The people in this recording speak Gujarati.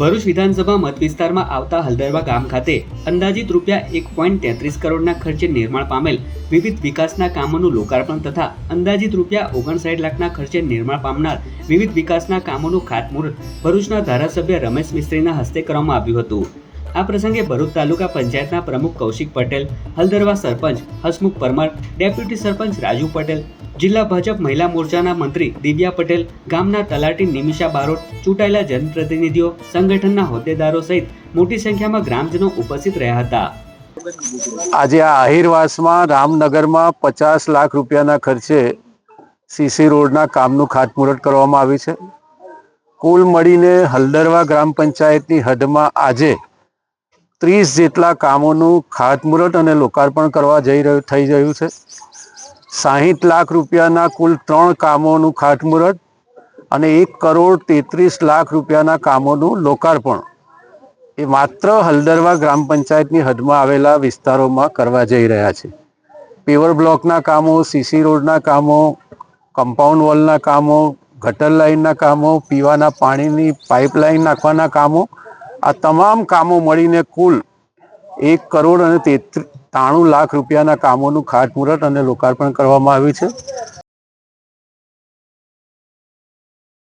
ભરૂચ વિધાનસભા મતવિસ્તારમાં આવતા હલદરવા ગામ ખાતે અંદાજિત રૂપિયા એક પોઈન્ટ તેત્રીસ કરોડના ખર્ચે નિર્માણ પામેલ વિવિધ વિકાસના કામોનું લોકાર્પણ તથા અંદાજિત રૂપિયા ઓગણસાઠ લાખના ખર્ચે નિર્માણ પામનાર વિવિધ વિકાસના કામોનું ખાતમુહૂર્ત ભરૂચના ધારાસભ્ય રમેશ મિસ્ત્રીના હસ્તે કરવામાં આવ્યું હતું. આ પ્રસંગે ભરૂચ તાલુકા પંચાયતના પ્રમુખ કૌશિક પટેલ, હલદરવા સરપંચ હસમુખ પરમાર, ડેપ્યુટી સરપંચ રાજુ પટેલ જિલ્લા ભાજપ મહિલા મોરચાના મંત્રી દિવ્યા પટેલ, ગામના તલાટી નિમિષા બારોટ, ચૂંટાયેલા જનપ્રતિનિધિઓ, સંગઠનના હોદ્દેદારો સહિત મોટી સંખ્યામાં ગ્રામજનો ઉપસ્થિત રહ્યા હતા. આજે આ આહિરવાસમાં રામનગરમાં પચાસ લાખ રૂપિયાના ખર્ચે સીસી રોડના કામનું ખાતમુહૂર્ત કરવામાં આવ્યું છે. કુલ મળીને હલદરવા ગ્રામ પંચાયતની હદમાં આજે ત્રીસ જેટલા કામોનું ખાતમુહૂર્ત અને લોકાર્પણ કરવા જઈ રહ્યું થઈ રહ્યું છે. સાહીઠ લાખ રૂપિયાના કુલ ત્રણ કામોનું ખાતમુહૂર્ત અને એક કરોડ તેત્રીસ લાખ રૂપિયાના કામોનું લોકાર્પણ. એ માત્ર હલદરવા ગ્રામ પંચાયતની હદમાં આવેલા વિસ્તારોમાં કરવા જઈ રહ્યા છે. પેવર બ્લોકના કામો, સીસી રોડના કામો, કમ્પાઉન્ડ વોલના કામો, ગટર લાઇનના કામો, પીવાના પાણીની પાઇપલાઇન નાખવાના કામો, આ તમામ કામો મળીને કુલ એક કરોડ અને ત્રાણું લાખ રૂપિયાના કામોનું ખાતમુહૂર્ત અને લોકાર્પણ કરવામાં આવ્યું છે.